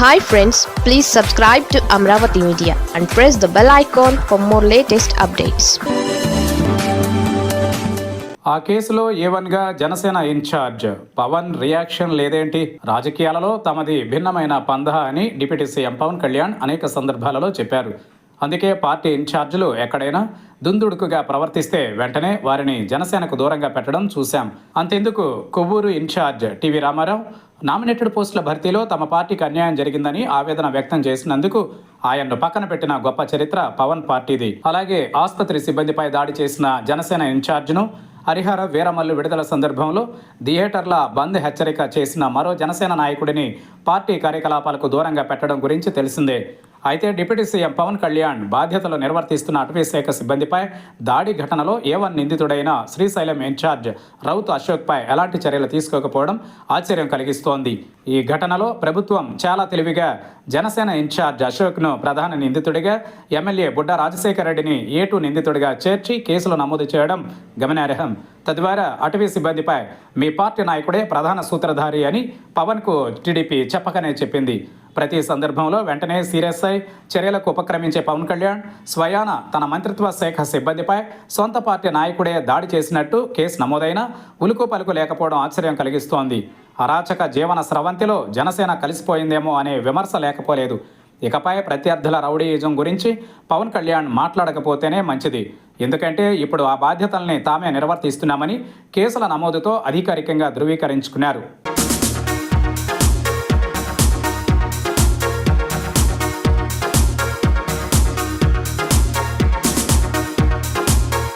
Hi friends please subscribe to Amaravati media and press the bell icon for more latest updates ఆ కేసులో ఏవన్గా Janasena incharge Pawan reaction లేదేంటి? రాజకీయాలలో తమది భిన్నమైన పంధ అని డిప్యూటీ సీఎం పవన్ కళ్యాణ్ అనేక సందర్భాలలో చెప్పారు. అందుకే పార్టీ ఇన్ఛార్జీలు ఎక్కడైనా దుందుడుకుగా ప్రవర్తిస్తే వెంటనే వారిని జనసేనకు దూరంగా పెట్టడం చూశాం. అంతెందుకు? Kovvur incharge TV Ramarao nominated పోస్టుల భర్తీలో తమ పార్టీకి అన్యాయం జరిగిందని ఆవేదన వ్యక్తం చేసినందుకు ఆయన్ను పక్కన పెట్టిన గొప్ప చరిత్ర పవన్ పార్టీది. అలాగే ఆసుపత్రి సిబ్బందిపై దాడి చేసిన జనసేన ఇన్ఛార్జ్ను హరిహర వీరమల్లు విడుదల సందర్భంలో థియేటర్ల బంద్ హెచ్చరిక చేసిన మరో జనసేన నాయకుడిని పార్టీ కార్యకలాపాలకు దూరంగా పెట్టడం గురించి తెలిసిందే. అయితే డిప్యూటీ సీఎం పవన్ కళ్యాణ్ బాధ్యతలు నిర్వర్తిస్తున్న అటవీ శాఖ సిబ్బందిపై దాడి ఘటనలో ఏవన్ నిందితుడైన శ్రీశైలం ఇన్ఛార్జ్ రౌత్ అశోక్పై ఎలాంటి చర్యలు తీసుకోకపోవడం ఆశ్చర్యం కలిగిస్తోంది. ఈ ఘటనలో ప్రభుత్వం చాలా తెలివిగా జనసేన ఇన్ఛార్జ్ అశోక్ను ప్రధాన నిందితుడిగా ఎమ్మెల్యే బుడ్డ రాజశేఖర రెడ్డిని ఏటు నిందితుడిగా చేర్చి కేసులు నమోదు చేయడం గమనార్హం. తద్వారా అటవీ సిబ్బందిపై మీ పార్టీ నాయకుడే ప్రధాన సూత్రధారి అని పవన్కు టీడీపీ చెప్పకనే చెప్పింది. ప్రతి సందర్భంలో వెంటనే సీరియస్ అయి చర్యలకు ఉపక్రమించే పవన్ కళ్యాణ్ స్వయాన తన మంత్రిత్వ శాఖ సిబ్బందిపై సొంత పార్టీ నాయకుడే దాడి చేసినట్టు కేసు నమోదైనా ఉలుకు పలుకు లేకపోవడం ఆశ్చర్యం కలిగిస్తోంది. అరాచక జీవన స్రవంతిలో జనసేన కలిసిపోయిందేమో అనే విమర్శ లేకపోలేదు. ఇకపై ప్రత్యర్థుల రౌడీయిజం గురించి పవన్ కళ్యాణ్ మాట్లాడకపోతేనే మంచిది. ఎందుకంటే ఇప్పుడు ఆ బాధ్యతల్ని తామే నిర్వర్తిస్తున్నామని కేసుల నమోదుతో అధికారికంగా ధృవీకరించుకున్నారు.